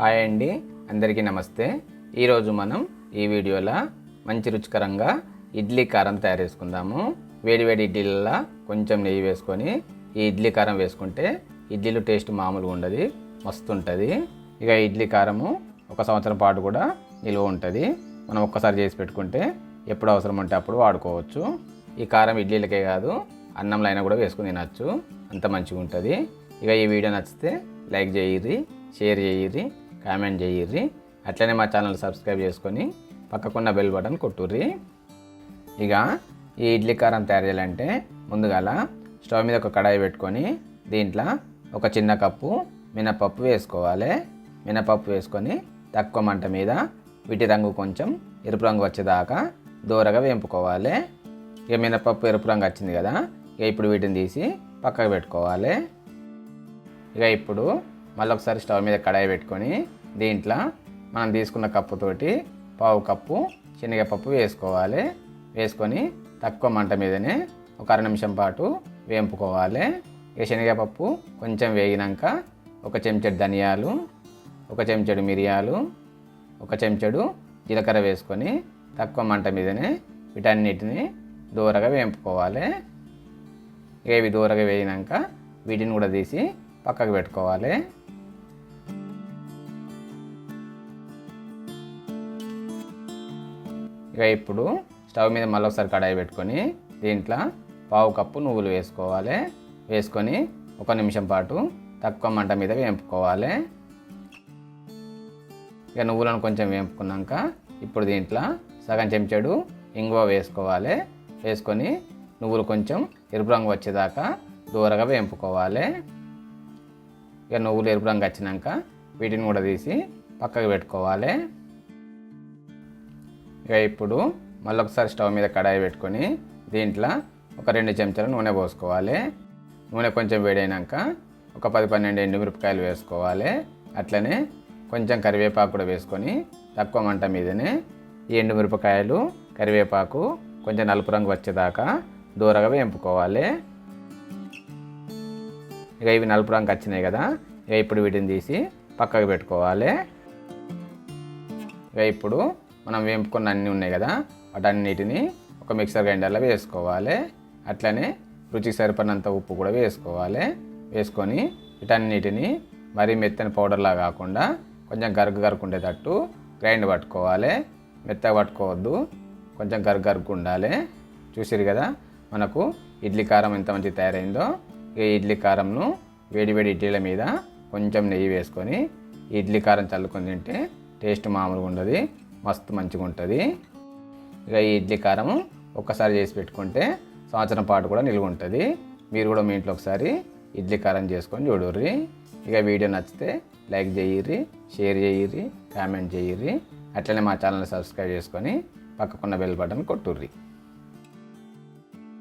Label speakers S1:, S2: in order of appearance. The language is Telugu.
S1: హాయ్ అండి అందరికీ నమస్తే. ఈరోజు మనం ఈ వీడియోలో మంచి రుచికరంగా ఇడ్లీ కారం తయారు చేసుకుందాము. వేడివేడి ఇడ్లీలలో కొంచెం నెయ్యి వేసుకొని ఈ ఇడ్లీ కారం వేసుకుంటే ఇడ్లీలు టేస్ట్ మామూలుగా ఉండదు మస్తు ఉంటుంది ఇక ఇడ్లీ కారము ఒక సంవత్సరం పాటు కూడా నిల్వ ఉంటుంది. మనం ఒక్కసారి చేసి పెట్టుకుంటే ఎప్పుడు అవసరం ఉంటే అప్పుడు వాడుకోవచ్చు. ఈ కారం ఇడ్లీలకే కాదు అన్నంలో అయినా కూడా వేసుకుని తినచ్చు. అంత మంచిగా ఉంటుంది ఇక ఈ వీడియో నచ్చితే లైక్ చేయిర్రి షేర్ చేయిర్రి. కామెంట్ చేయిర్రి. అట్లనే మా ఛానల్ సబ్స్క్రైబ్ చేసుకొని పక్కకున్న బెల్ బటన్ కొట్టుర్రి. ఇక ఈ ఇడ్లీ కారం తయారు చేయాలంటే ముందుగాల స్టవ్ మీద ఒక కడాయి పెట్టుకొని దీంట్లో ఒక చిన్న కప్పు మినపప్పు వేసుకోవాలి. మినపప్పు వేసుకొని తక్కువ మంట మీద వీటి రంగు కొంచెం ఎరుపు రంగు వచ్చేదాకా దూరగా వేంపుకోవాలి. ఇక మినపప్పు ఎరుపు రంగు వచ్చింది కదా ఇక ఇప్పుడు వీటిని తీసి పక్కకు పెట్టుకోవాలి. ఇక ఇప్పుడు మళ్ళీ ఒకసారి స్టవ్ మీద కడాయి పెట్టుకొని దీంట్లో మనం తీసుకున్న కప్పుతోటి పావు కప్పు శనగపప్పు వేసుకోవాలి. వేసుకొని తక్కువ మంట మీదనే ఒక అర నిమిషం పాటు వేంపుకోవాలి. ఇక శనగపప్పు కొంచెం వేగినాక ఒక చెంచెడు ధనియాలు ఒక చెంచెడు మిరియాలు ఒక చెంచెడు జీలకర్ర వేసుకొని తక్కువ మంట మీదనే వీటన్నిటిని దూరగా వేంపుకోవాలి. ఇక ఇవి దూరగా వేయినాక వీటిని కూడా తీసి పక్కకు పెట్టుకోవాలి. ఇక ఇప్పుడు స్టవ్ మీద మళ్ళీ ఒకసారి కడాయి పెట్టుకొని దీంట్లో పావు కప్పు నువ్వులు వేసుకోవాలి. వేసుకొని ఒక నిమిషం పాటు తక్కువ మంట మీద వేంపుకోవాలి. ఇక నువ్వులను కొంచెం వేంపుకున్నాక ఇప్పుడు దీంట్లో సగం చెంచాడు ఇంగువ వేసుకోవాలి. వేసుకొని నువ్వులు కొంచెం ఎరుపు రంగు వచ్చేదాకా దూరగా వేంపుకోవాలి. ఇక నువ్వులు ఎరుపు రంగు వచ్చినాక వీటిని కూడా తీసి పక్కకు పెట్టుకోవాలి. ఇక ఇప్పుడు మళ్ళీ ఒకసారి స్టవ్ మీద కడాయి పెట్టుకొని దీంట్లో ఒక రెండు చెంచాల నూనె పోసుకోవాలి. నూనె కొంచెం వేడైనాక ఒక పది పన్నెండు ఎండుమిరపకాయలు వేసుకోవాలి. అట్లనే కొంచెం కరివేపాకు కూడా వేసుకొని తక్కువ మంట మీదనే ఈ ఎండుమిరపకాయలు కరివేపాకు కొంచెం నలుపు రంగు వచ్చేదాకా దూరగా వేంపుకోవాలి. ఇక ఇవి నలుపు రంగు వచ్చినాయి కదా ఇక ఇప్పుడు వీటిని తీసి పక్కకు పెట్టుకోవాలి. ఇక ఇప్పుడు మనం వేపుకున్న అన్నీ ఉన్నాయి కదా వాటన్నిటిని ఒక మిక్సర్ గ్రైండర్లో వేసుకోవాలి. అట్లనే రుచికి సరిపడినంత ఉప్పు కూడా వేసుకోవాలి. వేసుకొని వీటన్నిటిని మరీ మెత్తని పౌడర్లా కాకుండా కొంచెం గరుగు గరుకు ఉండేటట్టు గ్రైండ్ పట్టుకోవాలి. మెత్తగా పట్టుకోవద్దు కొంచెం గరుగు గరుకు ఉండాలి. చూసిరు కదా మనకు ఇడ్లీ కారం ఎంత మంచి తయారైందో ఈ ఇడ్లీ కారంను వేడి వేడి ఇడ్లీల మీద కొంచెం నెయ్యి వేసుకొని ఇడ్లీ కారం చల్లుకొని తింటే టేస్ట్ మామూలుగా ఉండదు. మస్తు మంచిగా ఉంటుంది. ఇక ఈ ఇడ్లీ కారం ఒక్కసారి చేసి పెట్టుకుంటే సంవత్సరం పాటు కూడా నిలువ ఉంటుంది. మీరు కూడా మీ ఇంట్లో ఒకసారి ఇడ్లీ కారం చేసుకొని చూడుర్రి. ఇక వీడియో నచ్చితే లైక్ చేయిర్రి షేర్ చేయిర్రి కామెంట్ చేయిర్రి. అట్లనే మా ఛానల్ని సబ్స్క్రైబ్ చేసుకొని పక్కకున్న బెల్ బటన్ కొట్టుర్రి.